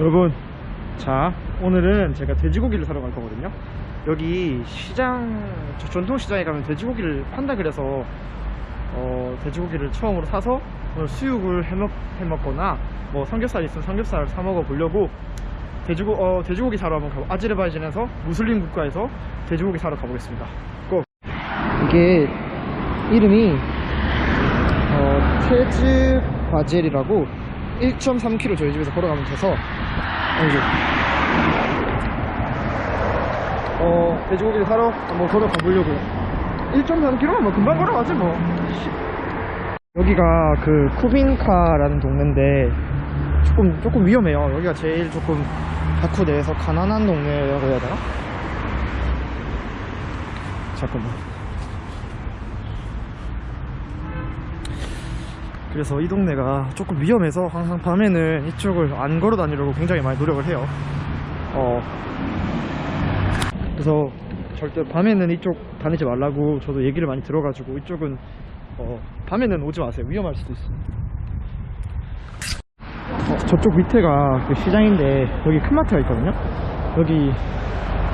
여러분 자 오늘은 제가 돼지고기를 사러 갈 거거든요 여기 시장 저 전통시장에 가면 돼지고기를 판다 그래서 어, 돼지고기를 처음으로 사서 오늘 수육을 해먹, 해먹거나 뭐 삼겹살 있으면 삼겹살 사 먹어 보려고 돼지고, 어, 돼지고기 사러 한번 가보 아제르바이잔에서 무슬림 국가에서 돼지고기 사러 가보겠습니다 고! 이게 이름이 어, 테즈 바젤이라고 1.3km 저희 집에서 걸어가면 돼서. 아이고 어 돼지고기를 사러 한번 걸어가 보려고요. 1.3km면 뭐 금방 걸어가지 뭐. 여기가 그 쿠빈카라는 동네인데 조금 조금 위험해요. 여기가 제일 조금 바쿠 내에서 가난한 동네라고 해야 되나? 잠깐만 그래서 이 동네가 조금 위험해서 항상 밤에는 이쪽을 안 걸어 다니려고 굉장히 많이 노력을 해요. 어. 그래서 절대 밤에는 이쪽 다니지 말라고 저도 얘기를 많이 들어가지고 이쪽은 어, 밤에는 오지 마세요. 위험할 수도. 어, 저쪽 밑에가 그 시장인데 여기 큰 마트가 있거든요. 여기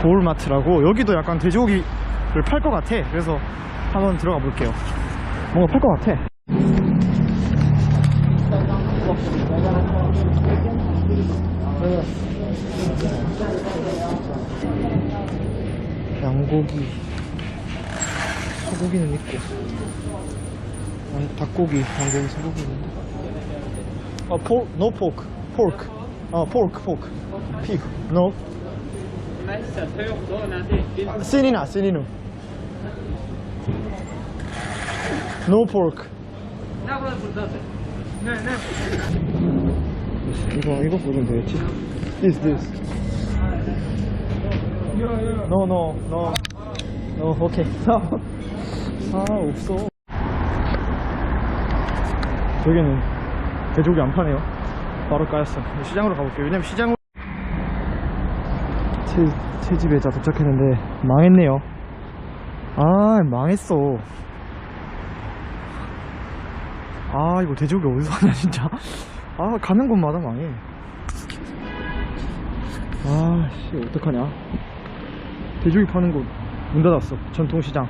보울마트라고 여기도 약간 돼지고기를 팔 것 같아. 그래서 한번 들어가 볼게요. 뭔가 팔 것 같아. 양고기. 소고기는 있고. 양- 닭고기. 양고기 소고기 있는데. 어 포, no pork. Pork. 어 pork pork. Pig. No. 신이나 신이누 no pork. 이거 이거 보면 되겠지? This this no no no. no 오케이. 아 없어. 여기는 돼지고기 안 파네요. 바로 까였어. 시장으로 가볼게요. 왜냐면 시장으로 제, 제 집에 자 도착했는데 망했네요. 아 망했어. 아 이거 돼지고기 어디서 하냐 진짜. 아 가는 곳마다 망해. 아 씨 어떡하냐 돼지고기 파는 곳 문 닫았어 전통시장.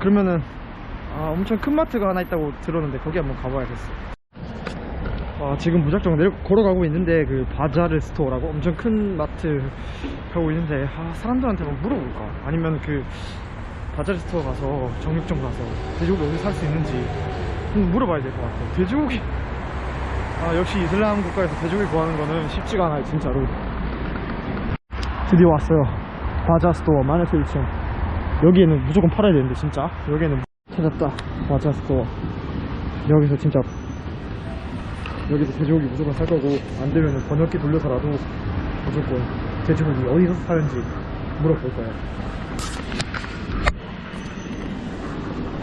그러면은 아 엄청 큰 마트가 하나 있다고 들었는데 거기 한번 가봐야겠어. 아 지금 무작정 내려 걸어가고 있는데 그 바자르 스토어라고 엄청 큰 마트 가고 있는데 아 사람들한테 한번 물어볼까? 아니면 그 바자르 스토어 가서 정육점 가서 돼지고기 어디 살 수 있는지 한번 물어봐야 될 것 같아요 돼지고기. 아 역시 이슬람 국가에서 돼지고기 구하는 거는 쉽지가 않아요 진짜로. 드디어 왔어요 바자 스토어 마네트 1층. 여기에는 무조건 팔아야 되는데 진짜. 여기에는 찾았다. 바자 스토어. 여기서 진짜 여기서 돼지고기 무조건 살 거고 안 되면 번역기 돌려서라도 무조건 돼지고기 어디서 사는지 물어볼 거예요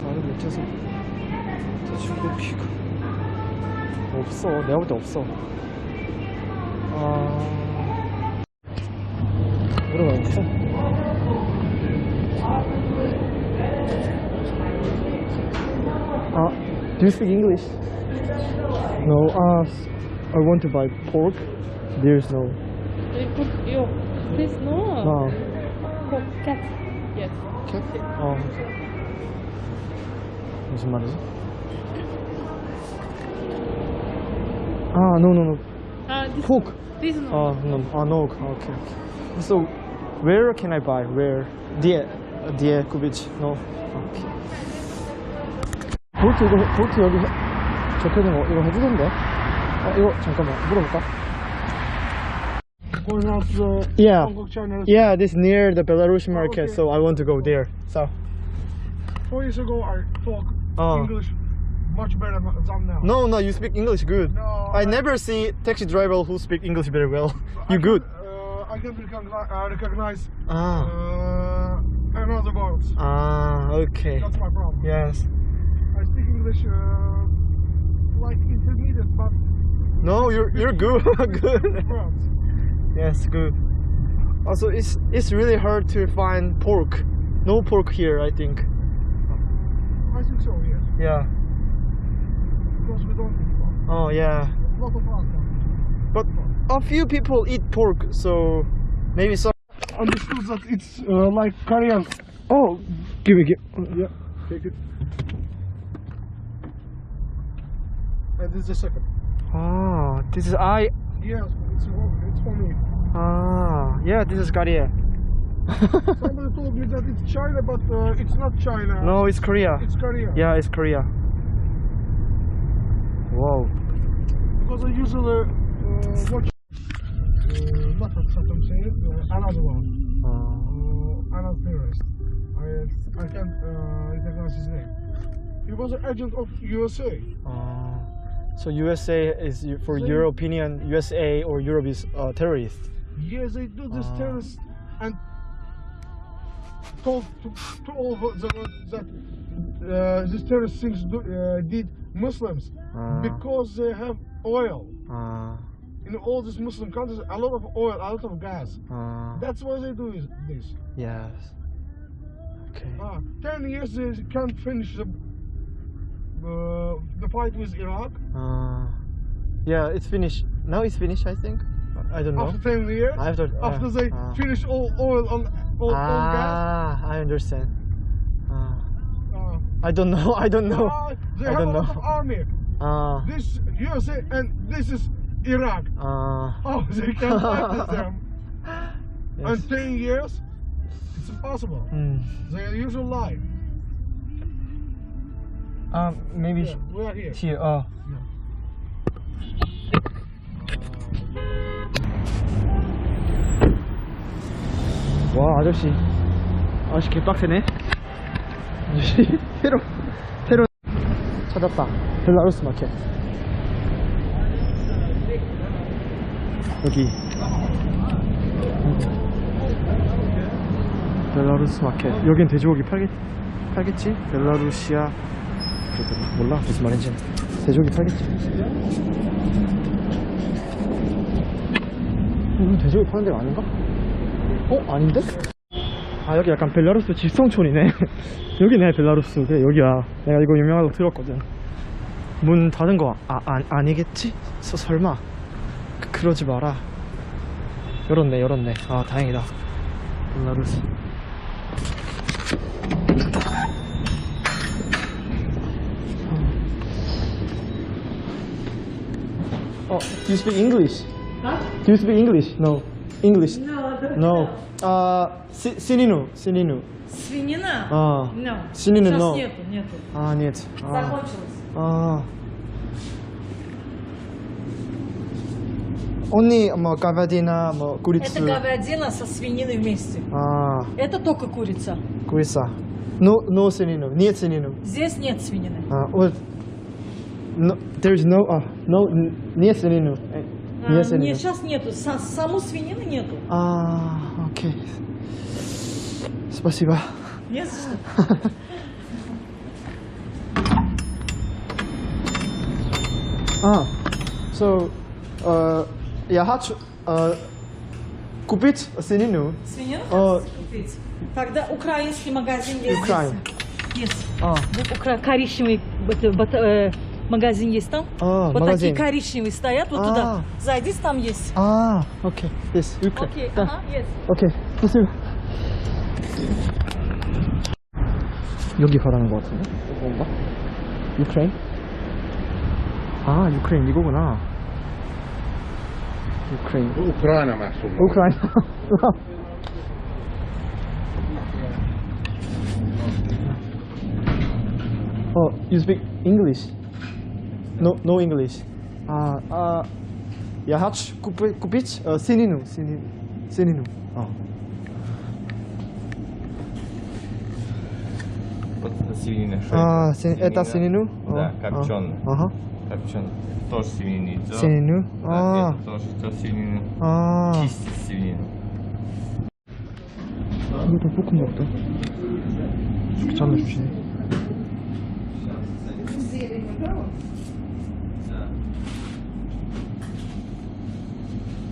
말을 못해서 돼지고기가 없어. 내가 볼 때 없어. 아 Do you speak English? No. Uh, I want to buy pork. There's no. You put your no. No. Pork cat. Yes. Cat. Oh. What's the? Ah no no no. Uh, this pork. This no. Oh no. Oh no. Okay. So, where can I buy? Where? The, Dear Kubich. No. Okay. 볼트 이거, 볼트 여기 해- 적혀있는 거 이거 해주던데? 어, 이거 잠깐만 물어볼까? Going out the Yeah. Congo China. Yeah, this near the Belarusian market, okay. so I want to go there. So, Four years ago, I talk Oh. English much better than now. no, no, you speak English good. No, I never see taxi driver who speak English very well. You I good? Can, uh, I can recognize, uh, recognize Ah, uh, another words. ah, okay. That's my problem. Yes. English uh, like intermediate, but No, you're you're good, good. Yes, good. Also, it's it's really hard to find pork. No pork here, I think. I think so, yes. Yeah. Because we don't eat pork. Oh yeah. A lot of us don't. But a few people eat pork, so maybe some Understood that it's uh, like Korean. Oh, give me, give. Yeah, take it. And this is the second. Ah, this is I. Yes, it's, it's for me. Ah, yeah, this is Korea. Somebody told me that it's China, but uh, it's not China. no, it's Korea. It's Korea. Yeah, it's Korea. Wow. Because I usually uh, watch. Uh, not what Saddam said, uh, another one. Uh, Uh, another terrorist. I, I can't uh, recognize his name. He was an agent of USA. uh, so USA is for So- your opinion, USA or Europe is uh, terrorist. Yes, they do this Ah. terrorist and told to, to all the world that uh, these terrorist things do, uh, did Muslims Ah. because they have oil. Uh, In all these Muslim countries, a lot of oil, a lot of gas. uh, That's why they do this. yes. Okay. Ah, ten years they can't finish the uh, the fight with Iraq. Uh, yeah, it's finished. Now it's finished, I think. I don't know. After ten years, After, uh, after they uh. finish all oil on all, all gas. ah, I understand. Uh, Uh, I don't know. I don't know. ah, they I have don't a lot know. of army. Uh, This USA and this is Iraq. uh, Oh, they can fight with them. yes. And 10 years, it's impossible. Mm. They usually lie. Um, maybe Yeah, we are here. here. Uh. 와 아저씨 아저씨 개빡세네 아저씨 새로 새로 찾았다 벨라루스 마켓 여기 벨라루스 마켓 여긴 돼지고기 팔겠, 팔겠지? 벨라루시아. 몰라? 무슨 말인지. 돼지고기 팔겠지. 여기 돼지고기 파는 데가 아닌가? 어? 아닌데? 아 여기 약간 벨라루스 집성촌이네. 여기네 벨라루스. 그래 여기야. 내가 이거 유명하다고 들었거든. 문 닫은 거 아, 아, 아니겠지? 서, 설마. 그, 그러지 마라. 열었네 열었네. 아 다행이다. 벨라루스 Oh, do you speak English? Huh? Do you speak English? No. English? No, No. Uh, си- синину, синину. Свинина? А. No. Свинины, Сейчас no. нету, нету. А, нет. А, Закончилось. а. 뭐 говядина, 뭐 курица. Это говядина со свининой вместе. А, Это только курица. курица. No, no синину. Нет синину. Здесь нет свинины. А, вот. No, there's no, а, no, нет. Э, А, Нет синину. нет, сейчас нету. Са- саму свинины нету. А, окей. Спасибо. Не за что. А, so, э, я хочу э, купить свинину. Свинину хотите купить? Тогда украинский магазин есть. Украин. здесь. Есть. А, укра- коричневый бат- бат- э, магазин есть там. А, вот магазин. такие коричневые стоят вот а. туда. Зайдите, там есть. А, окей, есть. Окей, ага, есть. Окей, спасибо. 여기 가라는 것 같은데? 뭔가? 유크레인? 아, 유크레인 이거구나. 유크레인. 우크라이나 말씀. 우크라이나. oh, you speak English? No, no English. А, а, я хочу купить, купить э, а, синину, синину, синину. А. Свинина, а, это? Син, это свинину? Да, а, копченый. А. Ага. Копченый. Тоже свинина. Синину. Да, а. это тоже, тоже синину. А. Кисть свинина. Ну, попук мог, да? Скачал на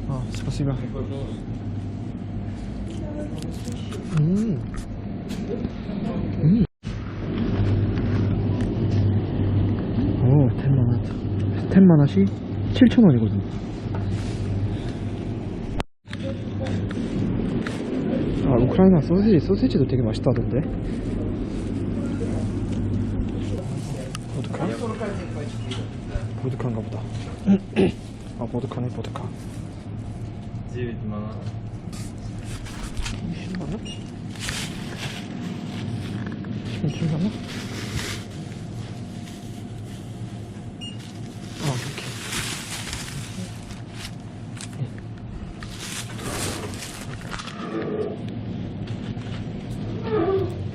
아, спасибо. Ммм. Ммм. 오, 텐만하트. 텐만하시 7,000원이거든. 아, 우크라이나 소시지, 소시지도 되게 맛있다던데. 보드카? 보드카인가 보다. 아, 보드카네, 보드카. 9 мана. 20만원? 20만원? 아, 이렇게.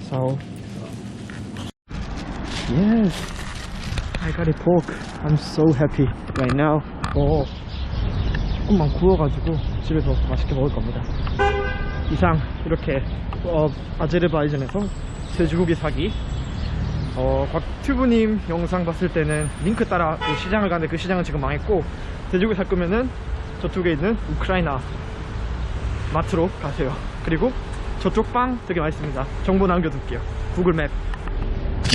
So, yes, I got a pork. I'm so happy right now. 어, 조금만 구워가지고 집에서 맛있게 먹을 겁니다. 이상 이렇게 어, 아제르바이잔에서 돼지고기 사기. 어, 곽튜브님 영상 봤을 때는 링크 따라 그 시장을 가는데 그 시장은 지금 망했고 돼지고기 살 거면은 저쪽에 있는 우크라이나 마트로 가세요. 그리고 저쪽 빵 되게 맛있습니다. 정보 남겨둘게요. 구글 맵